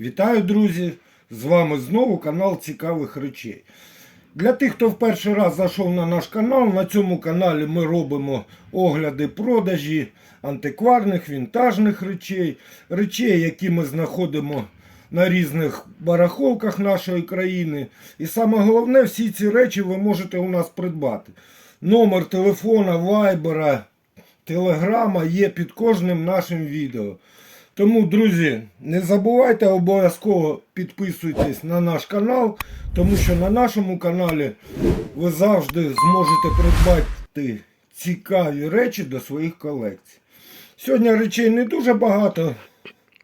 Вітаю, друзі! З вами знову канал Цікавих речей. Для тих, хто в перший раз зайшов на наш канал, на цьому каналі ми робимо огляди продажі антикварних, вінтажних речей, речей, які ми знаходимо на різних барахолках нашої країни. І саме головне, всі ці речі ви можете у нас придбати. Номер телефона, вайбера, телеграма є під кожним нашим відео. Тому, друзі, не забувайте обов'язково підписуйтесь на наш канал, тому що на нашому каналі ви завжди зможете придбати цікаві речі до своїх колекцій. Сьогодні речей не дуже багато.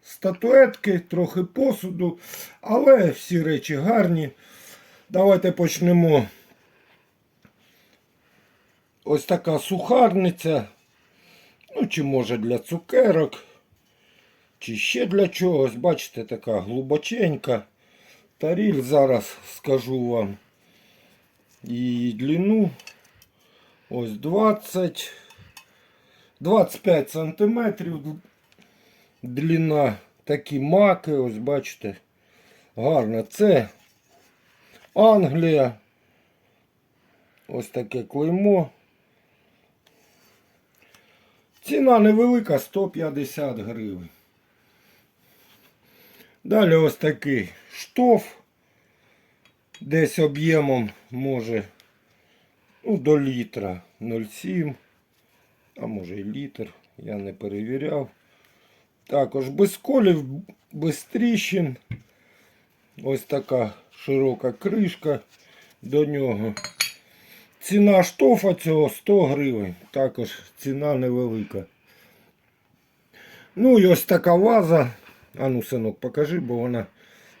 Статуетки, трохи посуду, але всі речі гарні. Давайте почнемо. Ось така сухарниця. Ну, чи може для цукерок чи ще для чогось. Бачите, така глибоченька. Таріль зараз скажу вам її длину. Ось 20 25 сантиметрів длина. Такі маки, ось бачите. Гарно. Це Англія. Ось таке клеймо. Ціна невелика 150 гривень. Далі ось такий штоф. Десь об'ємом може ну, до літра 0,7, а може і літр, я не перевіряв. Також без колів, без тріщин. Ось така широка кришка до нього. Ціна штофа цього 100 гривень. Також ціна невелика. Ну і ось така ваза. А ну, синок, покажи, бо вона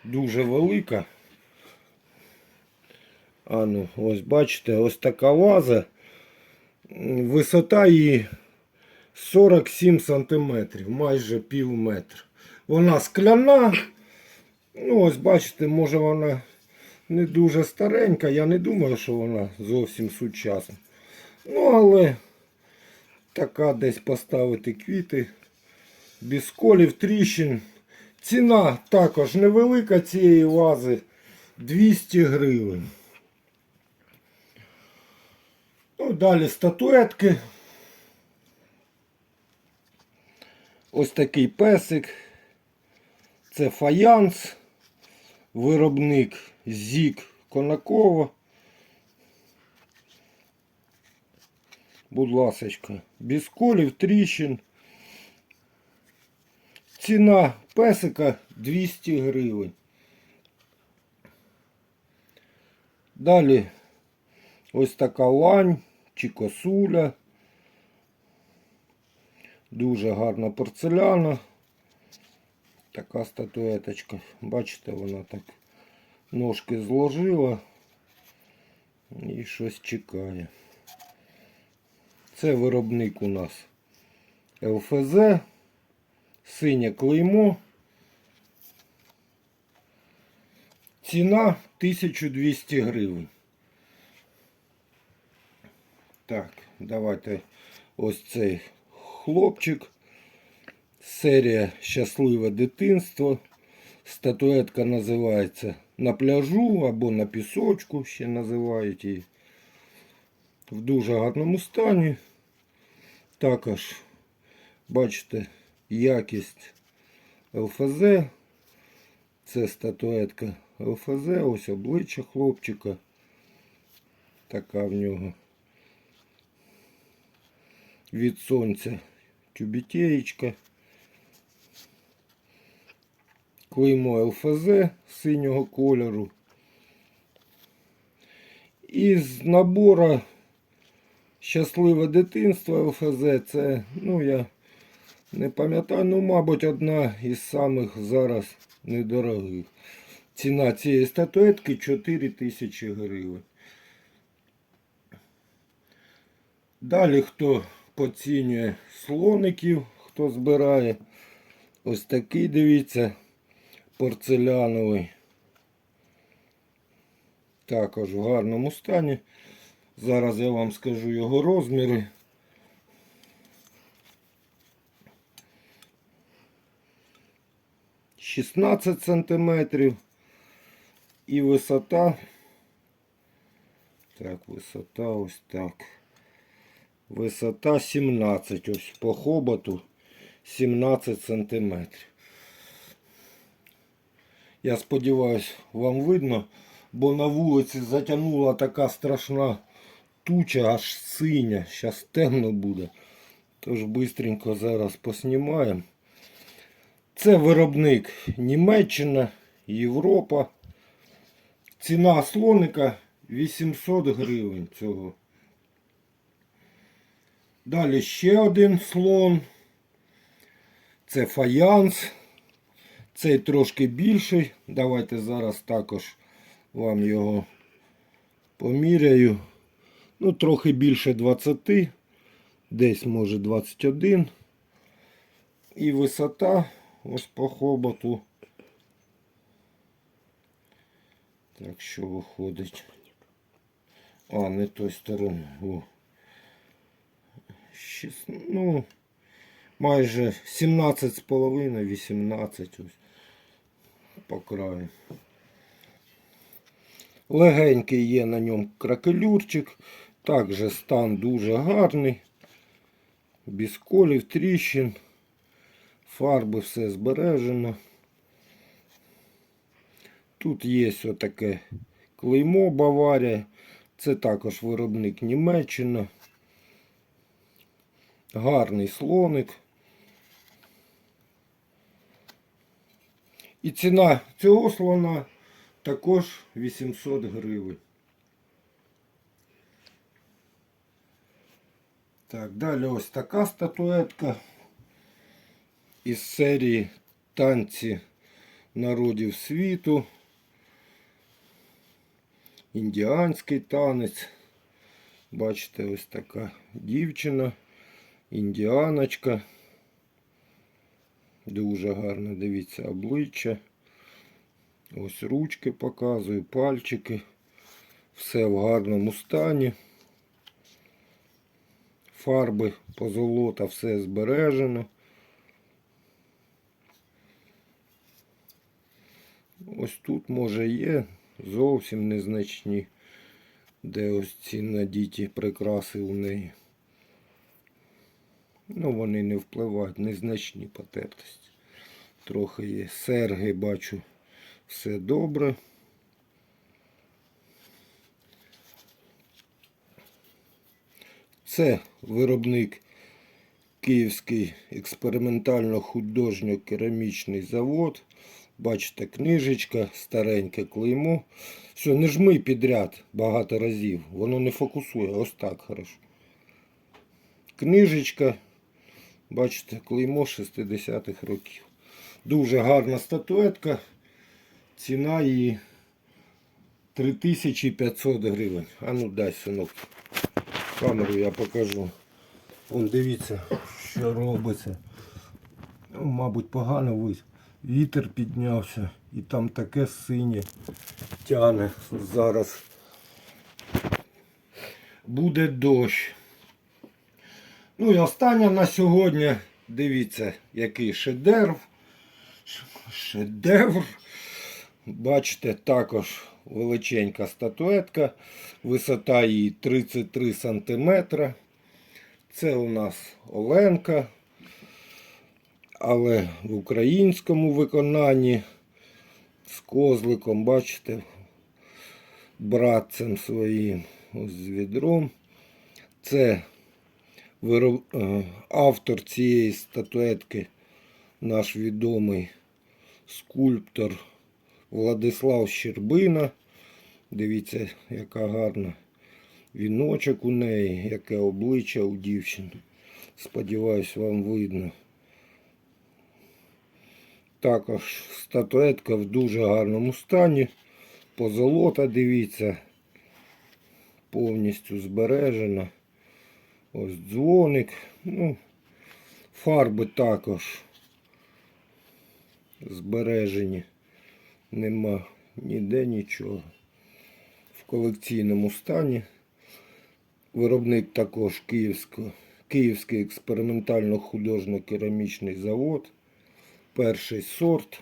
дуже велика. А ну, ось бачите, ось така ваза. Висота її 47 сантиметрів, майже пів метра. Вона скляна. Ну, ось бачите, може вона не дуже старенька. Я не думаю, що вона зовсім сучасна. Ну, але така десь поставити квіти. Без колів тріщин. Ціна також невелика цієї вази 200 гривень. Ну, далі статуетки. Ось такий песик. Це фаянс. Виробник Зік Конакова. Будь ласочка. Без колів, тріщин. Ціна песика 200 гривень. Далі ось така лань чи косуля. Дуже гарна порцеляна. Така статуеточка. Бачите, вона так ножки зложила і щось чекає. Це виробник у нас ЛФЗ синє клеймо. Ціна 1200 гривень. Так, давайте ось цей хлопчик. Серія Щасливе дитинство. Статуетка називається на пляжу або на пісочку, ще називають її. В дуже гарному стані. Також, бачите, якість ЛФЗ. Це статуетка ЛФЗ, ось обличчя хлопчика. Така в нього від сонця тюбітєєчка. Клеймо ЛФЗ синього кольору. Із набора Щасливе дитинство ЛФЗ це, ну я не пам'ятаю, ну, мабуть, одна із самих зараз недорогих. Ціна цієї статуетки 4 тисячі гривень. Далі хто поцінює слоників, хто збирає. Ось такий, дивіться, порцеляновий. Також в гарному стані. Зараз я вам скажу його розміри. 16 сантиметрів. І висота. Так, висота ось так. Висота 17. Ось по хоботу 17 сантиметрів. Я сподіваюся, вам видно, бо на вулиці затягнула така страшна туча, аж синя. Зараз темно буде. Тож бистренько зараз поснімаємо. Це виробник Німеччина, Європа. Ціна слоника 800 гривень цього. Далі ще один слон. Це фаянс. Цей трошки більший. Давайте зараз також вам його поміряю. Ну, трохи більше 20, десь може 21. І висота ось по хоботу. Так, що виходить? А, не той сторони. О. Шість, ну, майже 17,5, 18 ось по краю. Легенький є на ньому кракелюрчик. Також стан дуже гарний. Без колів, тріщин. Фарби все збережено. Тут є отаке клеймо Баварія. Це також виробник Німеччина. Гарний слоник. І ціна цього слона також 800 гривень. Так, далі ось така статуетка із серії танці народів світу. Індіанський танець. Бачите, ось така дівчина, індіаночка. Дуже гарно дивіться обличчя. Ось ручки показую, пальчики. Все в гарному стані. Фарби позолота, все збережено. Ось тут може є зовсім незначні, де ось ці надіті прикраси у неї. Ну, вони не впливають, незначні потертості. Трохи є. Серги бачу, все добре. Це виробник Київський експериментально-художньо-керамічний завод. Бачите, книжечка, стареньке клеймо. Все, не жми підряд багато разів. Воно не фокусує. Ось так хорошо. Книжечка. Бачите, клеймо 60-х років. Дуже гарна статуетка. Ціна її 3500 гривень. А ну дай, синок. Камеру я покажу. Вон дивіться, що робиться. Мабуть, погано вийде. Вітер піднявся і там таке синє тяне зараз. Буде дощ. Ну і останнє на сьогодні. Дивіться, який шедевр. Шедевр. Бачите, також величенька статуетка. Висота її 33 см. Це у нас Оленка. Але в українському виконанні з козликом, бачите, братцем своїм, з відром. Це вироб... е, автор цієї статуетки, наш відомий скульптор Владислав Щербина. Дивіться, яка гарна віночок у неї, яке обличчя у дівчини. Сподіваюсь, вам видно. Також статуетка в дуже гарному стані. Позолота, дивіться, повністю збережена. Ось дзвоник. Ну, фарби також збережені. Нема ніде нічого. В колекційному стані. Виробник також Київсько, Київський експериментально-художньо-керамічний завод перший сорт.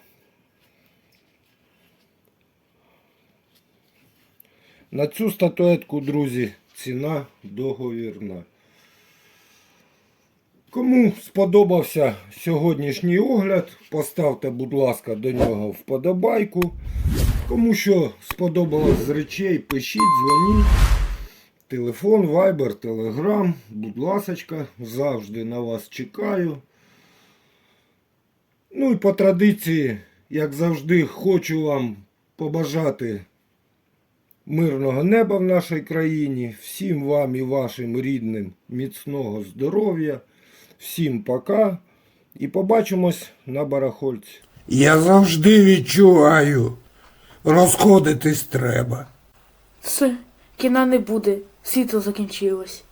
На цю статуетку, друзі, ціна договірна. Кому сподобався сьогоднішній огляд, поставте, будь ласка, до нього вподобайку. Кому що сподобалось з речей, пишіть, дзвоніть. Телефон, вайбер, телеграм. Будь ласка, завжди на вас чекаю. Ну і по традиції, як завжди, хочу вам побажати мирного неба в нашій країні, всім вам і вашим рідним міцного здоров'я. Всім пока і побачимось на барахольці. Я завжди відчуваю, розходитись треба. Все, кіна не буде, світло закінчилось.